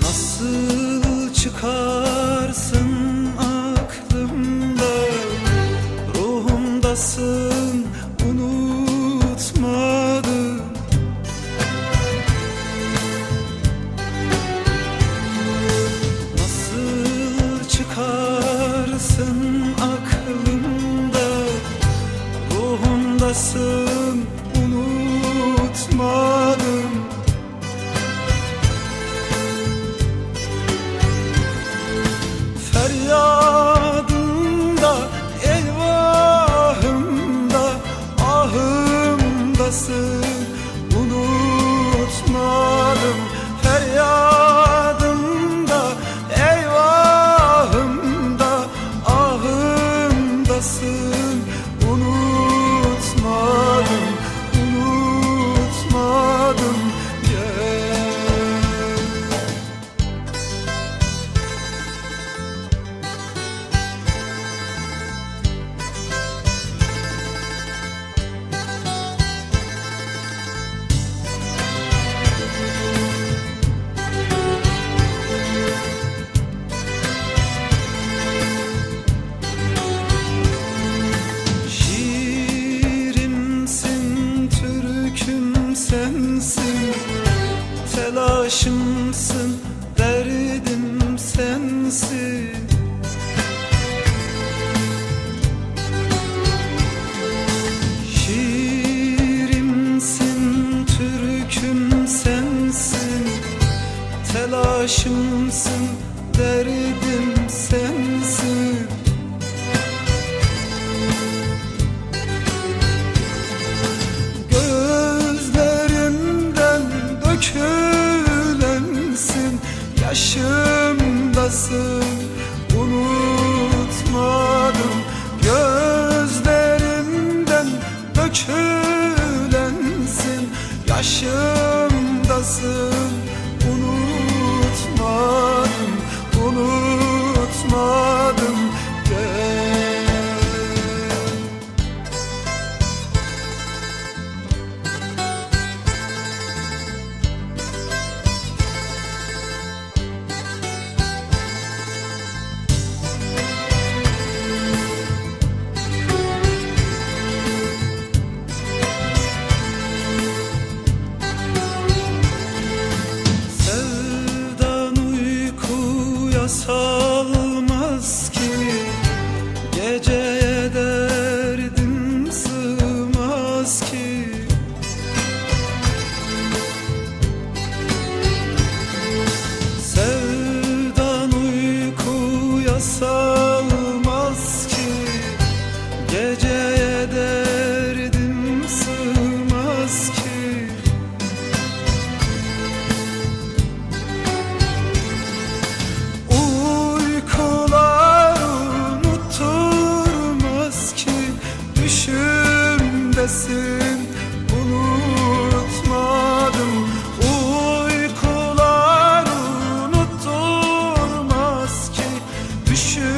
Nasıl çıkarsın aklımda Ruhumdasın unutmadım sensin türküm sensin. Telaşımsın, derdim sensin. Gözlerimden dökülensin Yaşımdasın unutmadım. Gözlerimden dökülensin sol sendesin unutmadım. Uykular unutturmaz ki. Düşün